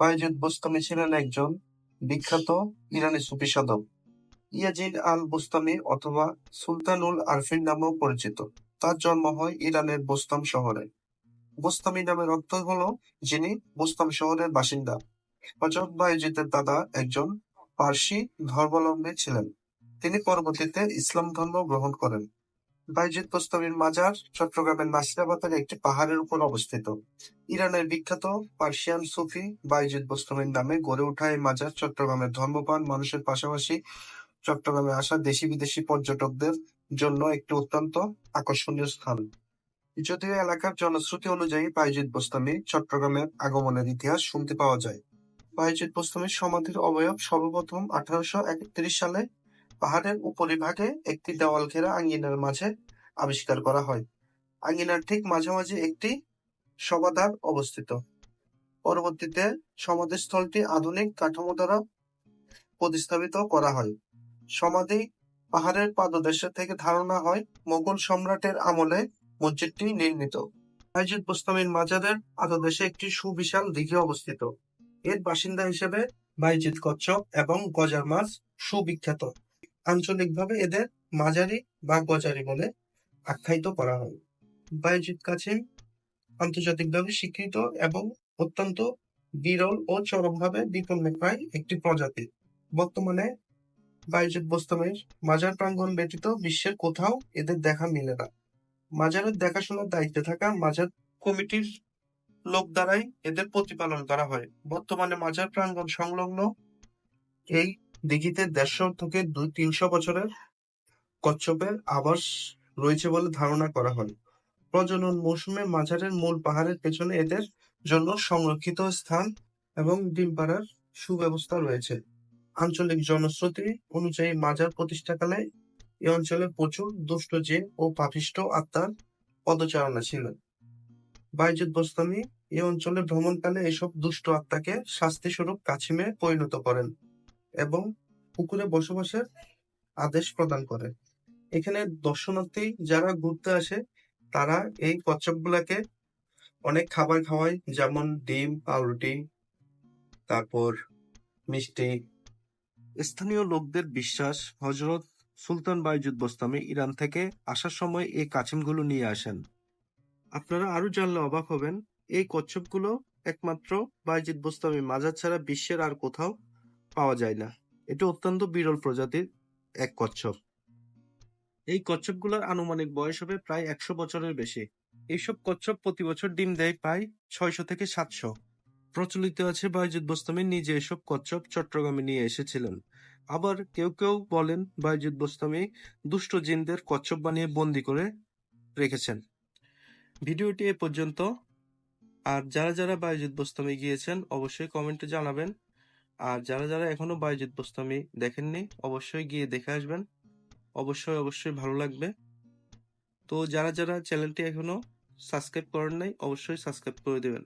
বায়েজিদ বুস্তামি ছিলেন একজন বিখ্যাত ইরানি সুফি সাধক। ইয়াজিদ আল বুস্তামি অথবা সুলতানুল আরফিন নামেও পরিচিত। তার জন্ম হয় ইরানের বোস্তাম শহরে। বোস্তামি নামের অর্থ হলো যিনি বোস্তাম শহরের বাসিন্দা। হযরত বায়েজিদের দাদা একজন পার্সি ধর্মাবলম্বী ছিলেন। তিনি পরবর্তীতে ইসলাম ধর্ম গ্রহণ করেন। বাইজিদ বোস্তামির মাজার চট্টগ্রামের নাসিরাবাদের একটি পাহাড়ের উপর অবস্থিত। ইরানের বিখ্যাত পার্সিয়ান সুফি বাইজিদ বোস্তামির নামে গড়ে ওঠা এই মাজার চট্টগ্রামের মানুষের পাশাপাশি চট্টগ্রামে আসা দেশি বিদেশি পর্যটকদের জন্য একটি অত্যন্ত আকর্ষণীয় স্থান। যদিও এলাকার জনশ্রুতি অনুযায়ী বাইজিদ বোস্তামি চট্টগ্রামের আগমনের ইতিহাস শুনতে পাওয়া যায়। বাইজিদ বোস্তামির সমাধির অবয়ব সর্বপ্রথম আঠারোশো একত্রিশ সালে পাহাড়ের উপরিভাগে একটি দেওয়াল ঘেরা আঙ্গিনার মাঝে আবিষ্কার করা হয়। আঙ্গিনার ঠিক মাঝামাঝি একটি সমাধান অবস্থিত। পরবর্তীতে সমাধিস্থলটি আধুনিক কাঠামো দ্বারা প্রতিস্থাপিত করা হয়। সমাধি পাহাড়ের পাদদেশ থেকে ধারণা হয়, মোগল সম্রাটের আমলে মসজিদটি নির্মিত। বাইজিদ বোস্তামির মাজারের পাদদেশে একটি সুবিশাল দিঘি অবস্থিত। এর বাসিন্দা হিসেবে বাইজিদ কচ্ছপ এবং গজার মাছ সুবিখ্যাত। আঞ্চলিকভাবে এদের মাঝারি বা গজারি বলে আখ্যায়িত করা হয়। বাইজিদ কাছিম আন্তর্জাতিকভাবে স্বীকৃত এবং অত্যন্ত বিরল ও চরমভাবে বিপন্নপ্রায় একটি প্রজাতি। বর্তমানে বাইজিদ বোস্তামের মাজার প্রাঙ্গণ ব্যতীত বিশ্বের কোথাও এদের দেখা মিলে না। মাজারের দেখাশোনার দায়িত্বে থাকা মাজার কমিটির লোক দ্বারাই এদের প্রতিপালন করা হয়। বর্তমানে মাজার প্রাঙ্গণ সংলগ্ন এই দিঘিতে দেড়শো থেকে দুই তিনশো বছরের কচ্ছপের আবাস রয়েছে বলে ধারণা করা হয়। প্রজনন মৌসুমে মাজারের মূল পাহাড়ের পেছনে এদের জন্য সংরক্ষিত স্থান এবং ডিম পাড়ার সুব্যবস্থা রয়েছে। আঞ্চলিক জনশ্রুতি অনুযায়ী মাজার প্রতিষ্ঠাকালে এই অঞ্চলে প্রচুর দুষ্ট জিন ও পাপিষ্ট আত্মার পদচারণা ছিল। বাইজুদ বোস্তামি এই অঞ্চলে ভ্রমণকালে এসব দুষ্ট আত্মাকে শাস্তিস্বরূপ কাছিমে পরিণত করেন। এবং পুকুরে বসবাসের আদেশ প্রদান করে। এখানে দর্শনার্থী যারা ঘুরতে আসে, তারা এই কচ্ছপগুলাকে অনেক খাবার খাওয়ায়, যেমন ডিম, পাউরুটি, তারপর মিষ্টি। স্থানীয় লোকদের বিশ্বাস, হজরত সুলতান বাইজুদ বোস্তামি ইরান থেকে আসার সময় এই কাছিমগুলো নিয়ে আসেন। আপনারা আরও জানলে অবাক হবেন, এই কচ্ছপগুলো একমাত্র বাইজিদ বোস্তামি মাজার ছাড়া বিশ্বের আর কোথাও পাওয়া যায় না। এটা অত্যন্ত বিরল প্রজাতির এক কচ্ছপ। এই কচ্ছপগুলোর আনুমানিক বয়স হবে প্রায় একশো বছরের বেশি। এইসব কচ্ছপ প্রতি বছর ডিম দেয় প্রায় ছয়শো থেকে সাতশো। প্রচলিত আছে বাইজুদ বোস্তামি নিজে এসব কচ্ছপ চট্টগ্রামে নিয়ে এসেছিলেন। আবার কেউ কেউ বলেন বাইজুদ বোস্তামি দুষ্ট জিনদের কচ্ছপ বানিয়ে বন্দি করে রেখেছেন। ভিডিওটি এ পর্যন্ত। আর যারা যারা বাইজুদ বোস্তামি গিয়েছেন, অবশ্যই কমেন্টে জানাবেন। আর যারা যারা এখনও বায়োজিৎ বোস্তামি দেখেননি, অবশ্যই গিয়ে দেখে আসবেন। অবশ্যই অবশ্যই ভালো লাগবে। তো যারা যারা চ্যানেলটি এখনও সাবস্ক্রাইব করেন নাই, অবশ্যই সাবস্ক্রাইব করে দেবেন।